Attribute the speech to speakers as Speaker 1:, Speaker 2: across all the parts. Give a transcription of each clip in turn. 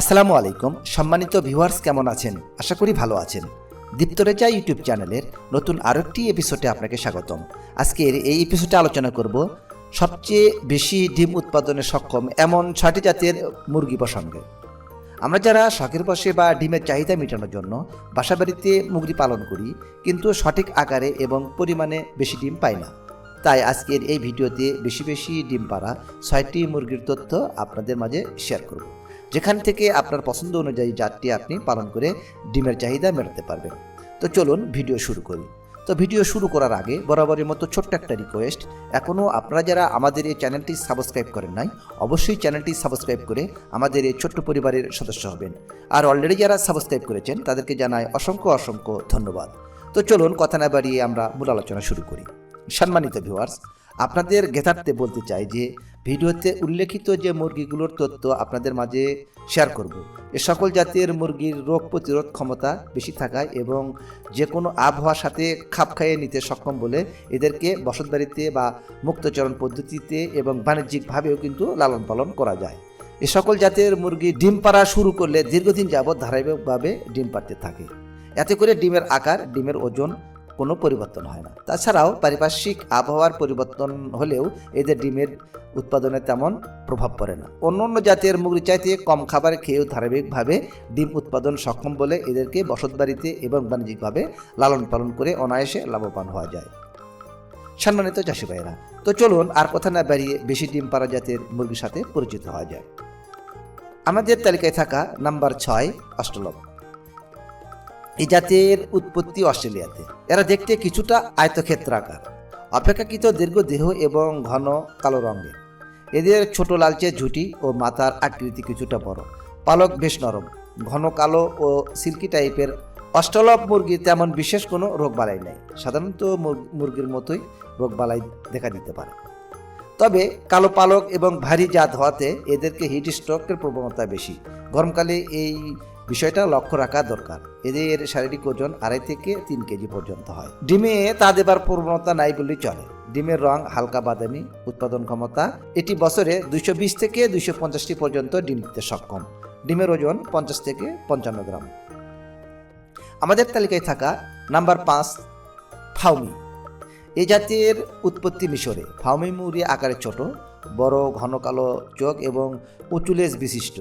Speaker 1: আসসালামু আলাইকুম। সম্মানিত ভিউয়ার্স, কেমন আছেন? আশা করি ভালো আছেন। দীপ্তরেজা ইউটিউব চ্যানেলের নতুন আরও একটি এপিসোডে আপনাকে স্বাগতম। আজকের এই এপিসোডে আলোচনা করব সবচেয়ে বেশি ডিম উৎপাদনে সক্ষম এমন ছয়টি জাতের মুরগি প্রসঙ্গে। আমরা যারা শখের বসে বা ডিমের চাহিদা মেটানোর জন্য বাসাবাড়িতে মুরগি পালন করি, কিন্তু সঠিক আকারে এবং পরিমাণে বেশি ডিম পাই না। তাই আজকের এই ভিডিওতে বেশি বেশি ডিম পাড়া ছয়টি মুরগির তথ্য আপনাদের মাঝে শেয়ার করব। যেখান থেকে আপনার পছন্দ অনুযায়ী জাতটি আপনি পালন করে ডিমের চাহিদা মেটাতে পারবেন। তো চলুন ভিডিও শুরু করি। তো ভিডিও শুরু করার আগে বরাবরের মতো ছোট্ট একটা রিকোয়েস্ট এখনও আপনারা যারা আমাদের এই চ্যানেলটি সাবস্ক্রাইব করেন নাই, অবশ্যই চ্যানেলটি সাবস্ক্রাইব করে আমাদের এই ছোট্ট পরিবারের সদস্য হবেন। আর অলরেডি যারা সাবস্ক্রাইব করেছেন, তাদেরকে জানায় অসংখ্য অসংখ্য ধন্যবাদ। তো চলুন কথা না বাড়িয়ে আমরা মূল আলোচনা শুরু করি। সম্মানিত ভিউয়ার্স আপনাদের গেথার্থে বলতে চাই যে, ভিডিওতে উল্লেখিত যে মুরগিগুলোর তথ্য আপনাদের মাঝে শেয়ার করব। এ সকল জাতের মুরগির রোগ প্রতিরোধ ক্ষমতা বেশি থাকায় এবং যে কোনো আবহাওয়ার সাথে খাপ খাইয়ে নিতে সক্ষম বলে এদেরকে বসতবাড়িতে বা মুক্তচরণ পদ্ধতিতে এবং বাণিজ্যিকভাবেও কিন্তু লালন পালন করা যায়। এ সকল জাতের মুরগি ডিম পাড়া শুরু করলে দীর্ঘদিন যাবৎ ধারাবাহিকভাবে ডিম পাড়তে থাকে। এতে করে ডিমের আকার, ডিমের ওজন কোনো পরিবর্তন হয় না। তাছাড়াও পারিপার্শ্বিক আবহাওয়ার পরিবর্তন হলেও এদের ডিমের উৎপাদনে তেমন প্রভাব পড়ে না। অন্য অন্য জাতের মুরগি চাইতে কম খাবার খেয়েও ধারাবাহিকভাবে ডিম উৎপাদন সক্ষম বলে এদেরকে বসতবাড়িতে এবং বাণিজ্যিকভাবে লালন পালন করে অনায়াসে লাভবান হওয়া যায়। সম্মানিত চাষি ভাইয়েরা, তো চলুন আর কথা না বাড়িয়ে বেশি ডিম পাড়া জাতের মুরগির সাথে পরিচিত হওয়া যায় আমাদের তালিকায় থাকা নাম্বার ছয় অষ্টলভ এই জাতের উৎপত্তি অস্ট্রেলিয়াতে। এরা দেখতে কিছুটা আয়তক্ষেত্রাকার, অপেক্ষাকৃত দীর্ঘ দেহ এবং ঘন কালো রঙের। এদের ছোট লালচে ঝুঁটি ও মাথার আকৃতি কিছুটা বড়। পালক বেশ নরম, ঘন কালো ও সিল্কি টাইপের। অষ্টলভ মুরগি তেমন বিশেষ কোনো রোগবালাই নেই। সাধারণত মুরগির মতোই রোগবালাই দেখা দিতে পারে। তবে কালো পালক এবং ভারী জাত হওয়াতে এদেরকে হিট স্ট্রোকের প্রবণতা বেশি। গরমকালে এই বিষয়টা লক্ষ্য রাখা দরকার। এদের শারীরিক ওজন আড়াই থেকে তিন কেজি পর্যন্ত হয়। ডিমে তা দেবার প্রবণতা নাই বললেই চলে। ডিমের রং হালকা বাদামি, উৎপাদন ক্ষমতা, এটি বছরে দুইশো বিশ থেকে দুইশো পঞ্চাশটি পর্যন্ত ডিম দিতে সক্ষম। ডিমের ওজন পঞ্চাশ থেকে পঞ্চান্ন গ্রাম। আমাদের তালিকায় থাকা নাম্বার পাঁচ ফাউমি এ জাতের উৎপত্তি মিশরে। ফাউমি মুরগি আকারে ছোট, বড়, ঘন কালো চোখ এবং উঁচু লেজ বিশিষ্ট।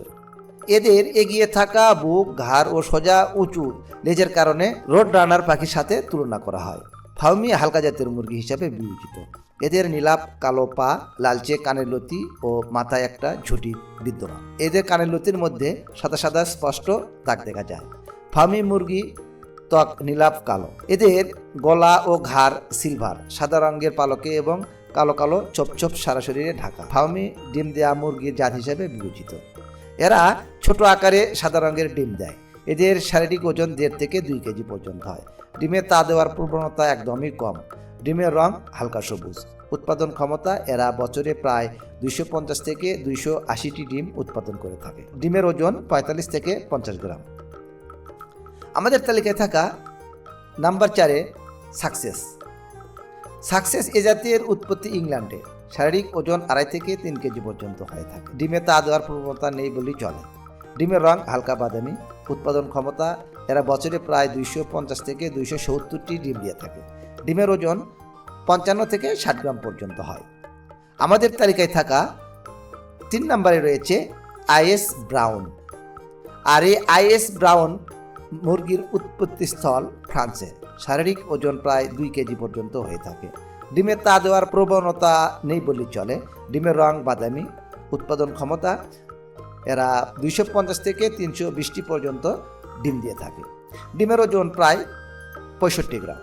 Speaker 1: এদের এগিয়ে থাকা বুক, ঘাড় ও সোজা উঁচু। লেজের কারণে রোড রানার পাখির সাথে তুলনা করা হয়। ফাউমি হালকা জাতের মুরগি হিসাবে বিবেচিত। এদের নীলাপ কালো পা, লালচে কানের লতি ও মাথায় একটা ঝুঁটি বিদ্যমান। এদের কানের লতির মধ্যে সাদা সাদা স্পষ্ট দাগ দেখা যায়। ফার্মি মুরগি ত্বক নীলাপ কালো। এদের গলা ও ঘাড় সিলভার, সাদা রঙের পালকে এবং কালো কালো ছোপ সারা শরীরে ঢাকা। ফার্মি ডিম দেয়া মুরগির জাত হিসেবে বিবেচিত। এরা ছোট আকারে সাদা রঙের ডিম দেয়। এদের শারীরিক ওজন দেড় থেকে দুই কেজি পর্যন্ত হয়। ডিমে তা দেওয়ার প্রবণতা একদমই কম। ডিমের রং হালকা সবুজ। উৎপাদন ক্ষমতা এরা বছরে প্রায় দুইশো পঞ্চাশ থেকে দুইশো আশিটি ডিম উৎপাদন করে থাকে। ডিমের ওজন পঁয়তাল্লিশ থেকে পঞ্চাশ গ্রাম। আমাদের তালিকায় থাকা নাম্বার চারে সাকসেস। সাকসেস এ জাতীয় উৎপত্তি ইংল্যান্ডে। শারীরিক ওজন আড়াই থেকে তিন কেজি পর্যন্ত হয়ে থাকে। ডিমে তা দেওয়ার প্রবণতা নেই বলেই চলে। ডিমের রং হালকা বাদামি। উৎপাদন ক্ষমতা এরা বছরে প্রায় দুইশো পঞ্চাশ থেকে দুইশো সত্তরটি ডিম দিয়ে থাকে। ডিমের ওজন পঞ্চান্ন থেকে ষাট গ্রাম পর্যন্ত হয়। আমাদের তালিকায় থাকা তিন নম্বরে রয়েছে আইএস ব্রাউন। আর এই আইএস ব্রাউন মুরগির উৎপত্তি স্থল ফ্রান্সে। শারীরিক ওজন প্রায় দুই কেজি পর্যন্ত হয়ে থাকে। ডিমের তা দেওয়ার প্রবণতা নেই বললেই চলে। ডিমের রং বাদামি। উৎপাদন ক্ষমতা এরা দুইশো পঞ্চাশ থেকে তিনশো বিশটি পর্যন্ত ডিম দিয়ে থাকে। ডিমের ওজন প্রায় পঁয়ষট্টি গ্রাম।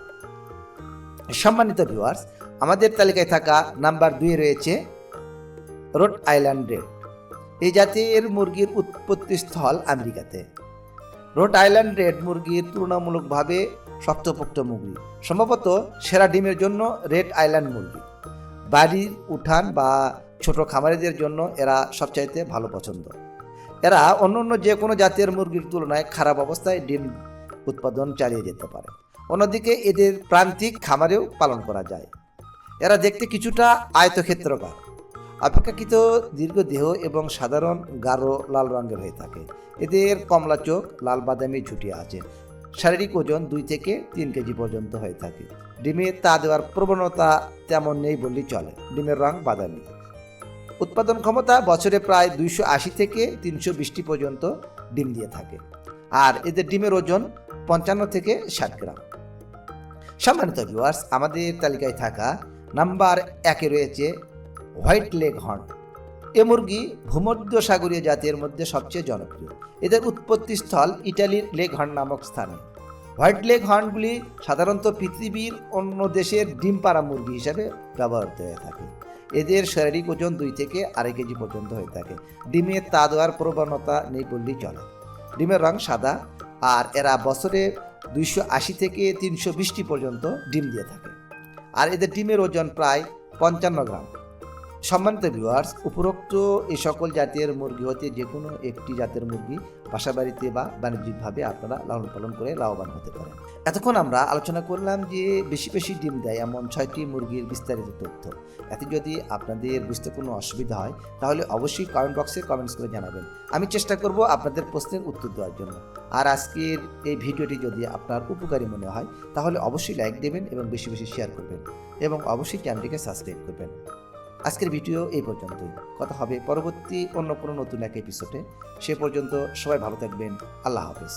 Speaker 1: সম্মানিত ভিউয়ার্স, আমাদের তালিকায় থাকা নাম্বার দুই রয়েছে রোড আইল্যান্ড রেড এই জাতের মুরগির উৎপত্তি স্থল আমেরিকাতে। রোড আইল্যান্ড রেড মুরগির তুলনামূলকভাবে শক্তপোক্ত মুরগি, সম্ভবত সেরা ডিমের জন্য রেড আইল্যান্ড মুরগি। বাড়ির উঠান বা ছোট খামারিদের জন্য এরা সবচাইতে ভালো পছন্দ। এরা অন্য অন্য যে কোনো জাতের মুরগির তুলনায় খারাপ অবস্থায় ডিম উৎপাদন চালিয়ে যেতে পারে। অন্যদিকে এদের প্রান্তিক খামারেও পালন করা যায়। এরা দেখতে কিছুটা আয়তক্ষেত্রকার, অপেক্ষাকৃত দীর্ঘ দেহ এবং সাধারণ গাঢ় লাল রঙের হয়ে থাকে। এদের কমলা চোখ, লাল বাদামি ঝুঁটি আছে। শারীরিক ওজন দুই থেকে তিন কেজি পর্যন্ত হয়ে থাকে। ডিমে তা দেওয়ার প্রবণতা তেমন নেই বললেই চলে। ডিমের রং বাদামি। উৎপাদন ক্ষমতা বছরে প্রায় দুইশো আশি থেকে তিনশো বিশটি পর্যন্ত ডিম দিয়ে থাকে। আর এদের ডিমের ওজন পঞ্চান্ন থেকে ষাট গ্রাম। সম্মানিত ভিউয়ার্স আমাদের তালিকায় থাকা নাম্বার একে রয়েছে হোয়াইট লেগ হর্ন। এ মুরগি ভূমধ্য সাগরীয় জাতের মধ্যে সবচেয়ে জনপ্রিয়। এদের উৎপত্তিস্থল ইটালির লেগ হর্ন নামক স্থানে। হোয়াইট লেগ হর্নগুলি সাধারণত পৃথিবীর অন্য দেশের ডিম পাড়া মুরগি হিসাবে ব্যবহৃত হয়ে থাকে। এদের শারীরিক ওজন দুই থেকে আড়াই কেজি পর্যন্ত হয়ে থাকে। ডিমে তা দেওয়ার প্রবণতা নেই বললেই চলে। ডিমের রং সাদা আর এরা বছরে দুইশো আশি থেকে তিনশো বিশটি পর্যন্ত ডিম দিয়ে থাকে। আর এদের ডিমের ওজন প্রায় পঞ্চান্ন গ্রাম। সম্মানিত ভিউয়ার্স উপরোক্ত এই সকল জাতের মুরগি হতে যে কোনো একটি জাতের মুরগি বাসা বাড়িতে বা বাণিজ্যিকভাবে আপনারা লালন পালন করে লাভবান হতে পারেন। এতক্ষণ আমরা আলোচনা করলাম যে বেশি বেশি ডিম দেয় এমন ছয়টি মুরগির বিস্তারিত তথ্য। এতে যদি আপনাদের বুঝতে কোনো অসুবিধা হয়, তাহলে অবশ্যই কমেন্ট বক্সে কমেন্টস করে জানাবেন। আমি চেষ্টা করব আপনাদের প্রশ্নের উত্তর দেওয়ার জন্য। আর আজকের এই ভিডিওটি যদি আপনার উপকারী মনে হয়, তাহলে অবশ্যই লাইক দেবেন এবং বেশি বেশি শেয়ার করবেন এবং অবশ্যই চ্যানেলটিকে সাবস্ক্রাইব করবেন। আজকের ভিডিও এই পর্যন্তই। কথা হবে পরবর্তী অন্য কোনো নতুন এক এপিসোডে সে পর্যন্ত সবাই ভালো থাকবেন। আল্লাহ হাফেজ।